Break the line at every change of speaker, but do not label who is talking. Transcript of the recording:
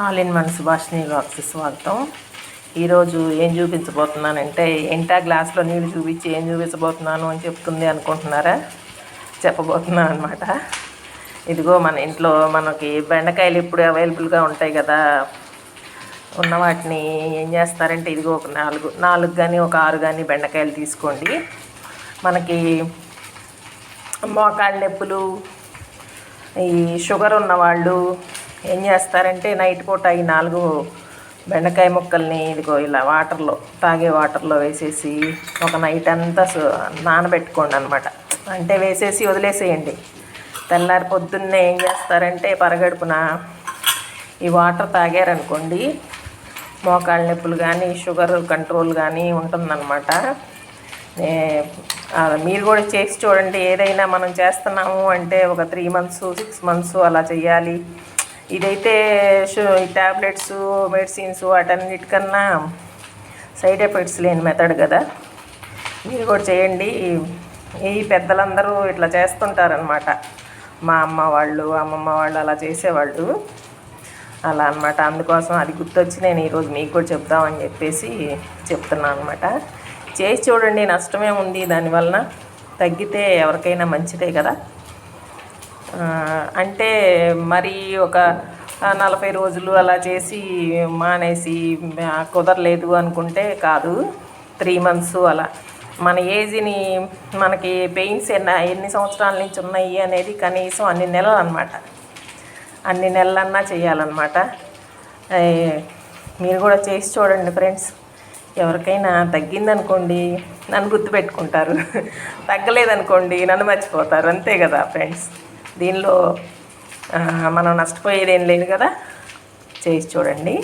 All in one సుభాష్ని బ్లాగ్స్కి స్వాగతం. ఈరోజు ఏం చూపించబోతున్నానంటే ఎంటా గ్లాస్లో నీళ్ళు చూపించి ఏం చూపించబోతున్నాను అని చెప్తుంది అనుకుంటున్నారా? చెప్పబోతున్నాను అనమాట ఇదిగో మన ఇంట్లో మనకి బెండకాయలు ఇప్పుడు అవైలబుల్గా ఉంటాయి కదా. ఉన్న వాటిని ఏం చేస్తారంటే ఇదిగో ఒక నాలుగు నాలుగు కానీ ఒక ఆరు కానీ బెండకాయలు తీసుకోండి. మనకి మోకాళ్ళ నొప్పులు ఈ షుగర్ ఉన్నవాళ్ళు ఏం చేస్తారంటే నైట్ పూట ఈ నాలుగు బెండకాయ ముక్కల్ని ఇదిగో ఇలా వాటర్లో తాగే వాటర్లో వేసేసి ఒక నైట్ అంతా నానబెట్టుకోండి అనమాట అంటే వేసేసి వదిలేసేయండి. తెల్లారి పొద్దున్నే ఏం చేస్తారంటే పరగడుపున ఈ వాటర్ తాగారనుకోండి మోకాళ్ళ నొప్పులు కానీ షుగర్ కంట్రోల్ కానీ ఉంటుందన్నమాట. మీరు కూడా చేసి చూడండి. ఏదైనా మనం చేస్తున్నాము అంటే ఒక త్రీ మంత్స్ సిక్స్ మంత్స్ అలా చేయాలి ఇదైతే షో ఈ ట్యాబ్లెట్స్ మెడిసిన్స్ వాటన్నిటికన్నా సైడ్ ఎఫెక్ట్స్ లేని మెథడ్ కదా. మీరు కూడా చేయండి. ఈ పెద్దలందరూ ఇట్లా చేస్తుంటారనమాట మా అమ్మ వాళ్ళు అమ్మమ్మ వాళ్ళు అలా చేసేవాళ్ళు. అలా అనమాట అందుకోసం అది గుర్తొచ్చి నేను ఈరోజు మీకు కూడా చెప్దామని చెప్పేసి చెప్తున్నాను అనమాట చేసి చూడండి నష్టమే ఉంది. దానివలన తగ్గితే ఎవరికైనా మంచిదే కదా. అంటే మరి ఒక నలభై రోజులు అలా చేసి మానేసి కుదరలేదు అనుకుంటే కాదు. త్రీ మంత్స్ అలా. మన ఏజ్ని మనకి పెయిన్స్ ఎన్ని ఎన్ని సంవత్సరాల నుంచి ఉన్నాయి అనేది కనీసం అన్ని నెలలు అనమాట అన్ని నెలలన్నా చేయాలన్నమాట. మీరు కూడా చేసి చూడండి ఫ్రెండ్స్ ఎవరికైనా తగ్గిందనుకోండి నన్ను గుర్తుపెట్టుకుంటారు. తగ్గలేదనుకోండి నన్ను మర్చిపోతారు. అంతే కదా ఫ్రెండ్స్ దీనిలో మనం నష్టపోయేది ఏం లేదు కదా. చేసి చూడండి.